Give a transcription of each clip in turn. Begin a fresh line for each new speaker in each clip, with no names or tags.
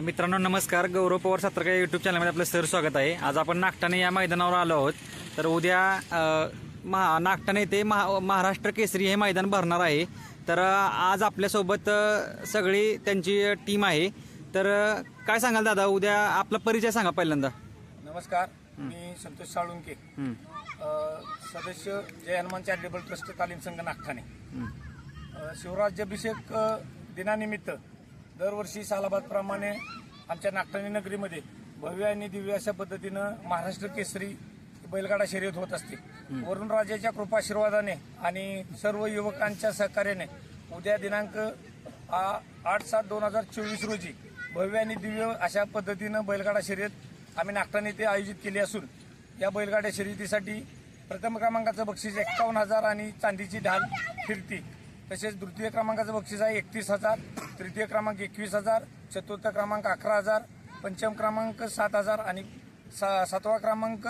मित्रांनो नमस्कार. गौरव पवार सत्रका यूट्यूब चॅनलमध्ये आपलं सर स्वागत आहे. आज आपण नागठाणे या मैदानावर आलो आहोत. तर उद्या महा नागठाणे येथे महा महाराष्ट्र केसरी हे मैदान भरणार आहे. तर आज आपल्यासोबत सगळी त्यांची टीम आहे. तर काय सांगाल दादा उद्या आपला परिचय सांगा पहिल्यांदा.
नमस्कार. मी संतोष साळुंके. सदस्य जय हनुमान चॅरिटेबल ट्रस्ट तालीम संघ नागठाणे. शिवराज्याभिषेक दिनानिमित्त दरवर्षी सालाबादप्रमाणे आमच्या नागठाणे नगरीमध्ये भव्य आणि दिव्य अशा पद्धतीनं महाराष्ट्र केसरी बैलगाडा शर्यत होत असते. वरुण राजाच्या कृपाशीर्वादाने आणि सर्व युवकांच्या सहकार्याने उद्या दिनांक आठ सात दोन हजार चोवीस रोजी भव्य आणि दिव्य अशा पद्धतीनं बैलगाडा शर्यत आम्ही नागठाणे येथे आयोजित केली असून या बैलगाड्या शर्यतीसाठी प्रथम क्रमांकाचं बक्षीस एक्कावन्न हजार आणि चांदीची ढाल फिरती. तसेच द्वितीय क्रमांकाचं बक्षीस आहे एकतीस हजार तृतीय क्रमांक एकवीस हजार चतुर्थ क्रमांक अकरा हजार पंचम क्रमांक सात हजार आणि सा सातवा क्रमांक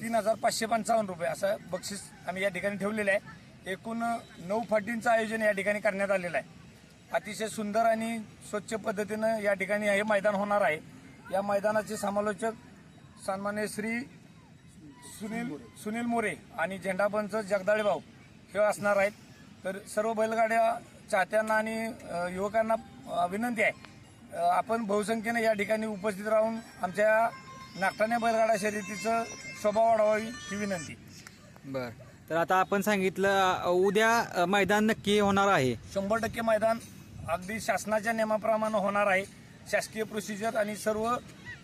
तीन हजार पाचशे पंचावन्न रुपये. असं बक्षीस आम्ही या ठिकाणी ठेवलेलं आहे. एकूण नऊ फाटींचं आयोजन या ठिकाणी करण्यात आलेलं आहे. अतिशय सुंदर आणि स्वच्छ पद्धतीनं या ठिकाणी हे मैदान होणार आहे. या मैदानाचे समालोचक सन्मान्य श्री सुनील सुनील मोरे आणि झेंडापंच जगदाळे भाऊ हे असणार आहेत. तर सर्व बैलगाड्या चाहत्यांना आणि युवकांना विनंती आहे. आपण बहुसंख्येने या ठिकाणी उपस्थित राहून आमच्या नागठाणे बैलगाडा शर्यतीचं शोभा वाढवावी ही विनंती.
बर. तर आता आपण सांगितलं उद्या मैदान नक्की होणार आहे.
शंभर टक्के मैदान अगदी शासनाच्या नियमाप्रमाणे होणार आहे. शासकीय प्रोसिजर आणि सर्व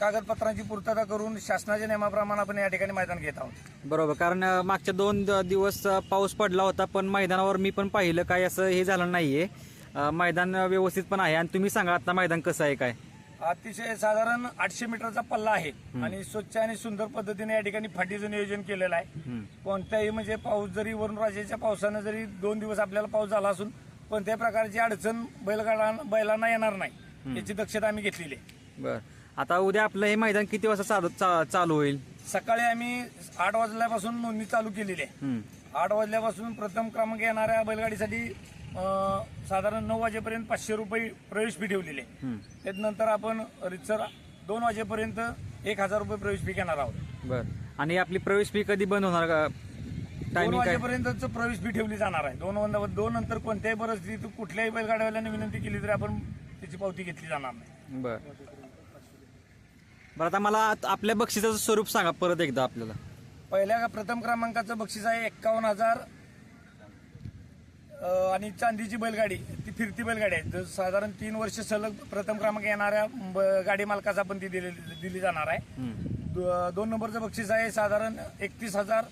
कागदपत्रांची पूर्तता करून शासनाच्या नियमाप्रमाणे आपण या ठिकाणी मैदान घेत आहोत.
बरोबर. कारण अ, मागच्या दोन द- दिवस अ, पाऊस पडला होता पण मैदानावर मी पण पाहिलं काय असं हे झालं नाहीये. अ, मैदान व्यवस्थित पण आहे. आणि तुम्ही सांगा आता मैदान कसं आहे काय?
अतिशय साधारण आठशे मीटरचा पल्ला आहे. आणि स्वच्छ आणि सुंदर पद्धतीने या ठिकाणी फाटीचं नियोजन केलेलं आहे. कोणत्याही म्हणजे पाऊस जरी वरून राजाच्या पावसानं जरी दोन दिवस आपल्याला पाऊस झाला असून कोणत्याही प्रकारची अडचण बैलगाडा बैलांना येणार नाही याची दक्षता आम्ही घेतलेली आहे.
बर. आता उद्या आपलं हे मैदान किती वाजता चालू चा- चालू होईल?
सकाळी आम्ही आठ वाजल्यापासून नोंदणी चालू केलेली आहे. आठ वाजल्यापासून प्रथम क्रमांक येणाऱ्या बैलगाडीसाठी अं, साधारण नऊ वाजेपर्यंत पाचशे रुपये प्रवेश फी ठेवलेली आहे. त्यानंतर आपण रितसर दोन वाजेपर्यंत एक हजार रुपये प्रवेश फी घेणार आहोत.
बर. आणि आपली प्रवेश फी कधी बंद होणार? का
दोन
टायमिंग काय?
वाजेपर्यंतच प्रवेश फी ठेवली जाणार आहे. दोन वाजता दोन नंतर कोणत्याही परिस्थितीत कुठल्याही बैलगाड्यावाल्याने विनंती केली तरी आपण त्याची पावती घेतली जाणार नाही.
बर. बरं आता मला आत- आपल्या बक्षिसाचं स्वरूप सांगा परत एकदा आपल्याला.
पहिल्या प्रथम क्रमांकाचं बक्षीस आहे एक्कावन्न हजार अं, आणि चांदीची बैलगाडी. ती फिरती बैलगाडी आहे. तर साधारण तीन वर्ष सलग प्रथम क्रमांक येणाऱ्या ब- गाडी मालकाचा पण ती दिली दिली जाणार आहे. दो- दोन नंबरचं बक्षीस आहे साधारण एकतीस हजार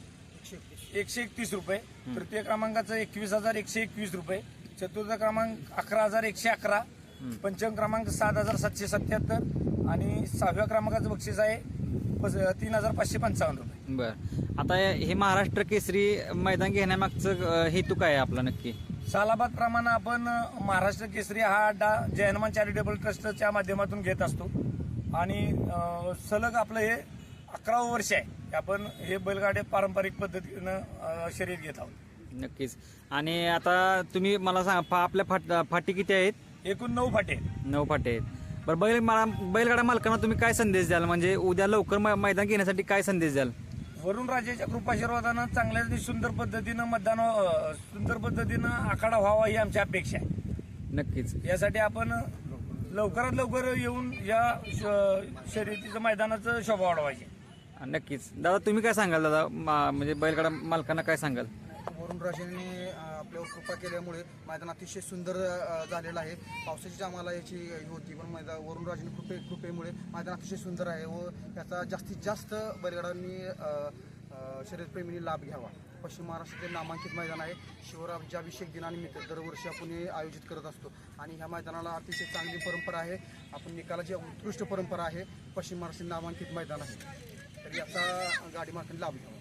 एकशे एकतीस रुपये. तृतीय क्रमांकाचं एकवीस हजार एकशे एकवीस रुपये. चतुर्थ क्रमांक अकरा हजार एकशे अकरा. पंचम क्रमांक सात हजार सातशे सत्याहत्तर. आणि सहाव्या क्रमांकाचं बक्षीस आहे पस- तीन हजार पाचशे पंचावन्न रुपये.
बर. आता हे महाराष्ट्र केसरी मैदान घेण्यामागचं अ, हेतू काय आहे आपला नक्की?
सालाबाद प्रमाणे आपण महाराष्ट्र केसरी हा अड्डा जय हनुमान चॅरिटेबल ट्रस्टच्या माध्यमातून घेत असतो. आणि अं, सलग आपलं हे अकरावं वर्ष आहे की आपण हे बैलगाडे पारंपरिक पद्धतीनं अं, शर्यत घेत आहोत.
नक्कीच. आणि आता तुम्ही मला सांगा फा- आपल्या फाट फाटी किती आहेत?
एकूण नऊ फाटे
नऊ फाटे आहेत. बरं बैल मला बैलगाडा मालकांना तुम्ही काय संदेश द्याल? म्हणजे उद्या लवकर मै- मैदान घेण्यासाठी काय संदेश द्याल?
वरुण राजाच्या कृपाशीर्वादानं चांगल्या आणि सुंदर पद्धतीनं मतदान अं, सुंदर पद्धतीनं आखाडा व्हावा ही आमची अपेक्षा आहे.
नक्कीच.
यासाठी आपण लवकरात लवकर येऊन या श- शर्यतीचं मैदानाचं शोभा वाढवायचे.
नक्कीच. दादा तुम्ही काय सांगाल दादा? मा- म्हणजे बैलगाडा मालकांना काय सांगाल?
वरुण राजेंनी अ, आपल्यावर कृपा केल्यामुळे मैदान अतिशय सुंदर झालेलं आहे. पावसाची आम्हाला याची होती पण मैदान वरुणराजांनी कृपे कृपेमुळे मैदान अतिशय सुंदर आहे व याचा जास्तीत जास्त बैलगाडांनी शर्यतप्रेमींनी लाभ घ्यावा. पश्चिम महाराष्ट्रातील नामांकित मैदान आहे. शिवराज्याभिषेक दिनानिमित्त दरवर्षी आपण हे आयोजित करत असतो. आणि ह्या मैदानाला अतिशय चांगली परंपरा आहे. आपण निकालाची उत्कृष्ट परंपरा आहे. पश्चिम महाराष्ट्रातील नामांकित मैदान आहे. तर याचा गाडी मालकांनी लाभ घ्यावा.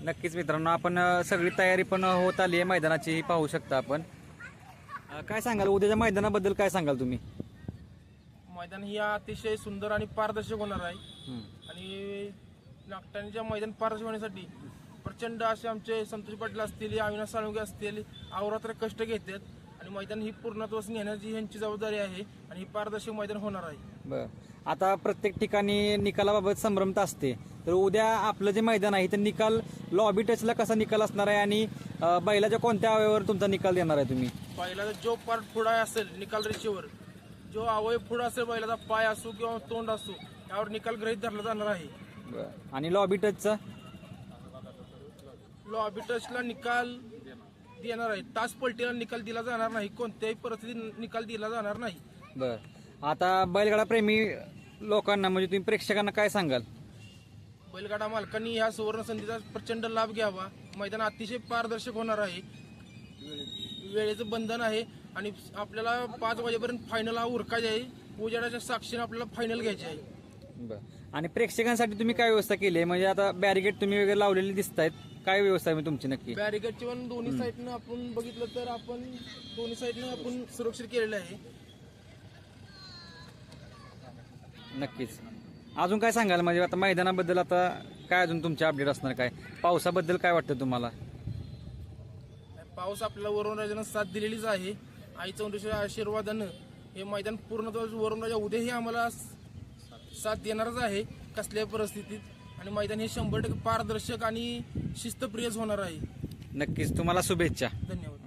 नक्कीच मित्रांनो आपण अ, सगळी तयारी पण होत आली आहे मैदानाची ही पाहू शकता आपण. अ, काय सांगाल उद्याच्या मैदानाबद्दल काय सांगाल तुम्ही?
मैदान ही अतिशय सुंदर आणि पारदर्शक होणार आहे.
हं.
आणि नागटाणीच्या मैदान पारदर्शक होण्यासाठी प्रचंड असे आमचे संतोष पाटील असतील अविनाश साळुंगे असतील अवरात्र कष्ट घेतात. आणि मैदान ही पूर्णत्वास नेण्याची ह्यांची जबाबदारी आहे आणि ही पारदर्शक मैदान होणार आहे.
बर. आता प्रत्येक ठिकाणी निकालाबाबत संभ्रमता असते. तर उद्या आपलं जे मैदान आहे तर निकाल लॉबी टचला कसा निकाल असणार आहे आणि अं, बैलाच्या कोणत्या अवयवावर तुमचा निकाल देणार आहे तुम्ही?
बैलाचा जो पार्ट पुढा असेल निकाल रेषेवर जो अवयव पुढं असेल बैलाचा पाय असो किंवा तोंड असो यावर निकाल गृहीत धरला जाणार आहे.
आणि लॉबी टचचा
लॉबी टचला निकाल देणार आहे. तास पलटीला निकाल दिला जाणार नाही. कोणत्याही परिस्थितीत निकाल दिला जाणार नाही.
बर. आता बैलगाडा प्रेमी लोकांना म्हणजे तुम्ही प्रेक्षकांना काय सांगाल?
बैलगाडा मालकांनी ह्या सुवर्ण संधीचा प्रचंड लाभ घ्यावा. मैदान अतिशय पारदर्शक होणार आहे. वेळेचं बंधन आहे आणि आपल्याला पाच वाजेपर्यंत फायनल हा उरकायचा आहे. उजेडाच्या साक्षीने आपल्याला फायनल घ्यायची आहे.
बर. आणि प्रेक्षकांसाठी तुम्ही काय व्यवस्था केली? आहे म्हणजे आता बॅरिगेट तुम्ही वगैरे लावलेली दिसत आहेत काय व्यवस्था आहे तुमची नक्की?
बॅरिकेडची पण दोन्ही साईडनं आपण बघितलं तर आपण दोन्ही साईडनं आपण सुरक्षित केलेलं आहे.
नक्कीच. अजून काय सांगाल? म्हणजे आता मैदानाबद्दल आता काय अजून तुमचे अपडेट असणार काय? पावसाबद्दल काय वाटतं तुम्हाला?
पाऊस आपल्याला वरुण राजानं साथ दिलेलीच आहे. आई चौंडेश्वर आशीर्वादानं हे मैदान पूर्णत्व वरुण राजा उद्याही आम्हाला साथ देणारच आहे कसल्याही परिस्थितीत. आणि मैदान हे शंभर टक्के पारदर्शक आणि शिस्तप्रियच होणार आहे.
नक्कीच. तुम्हाला शुभेच्छा.
धन्यवाद.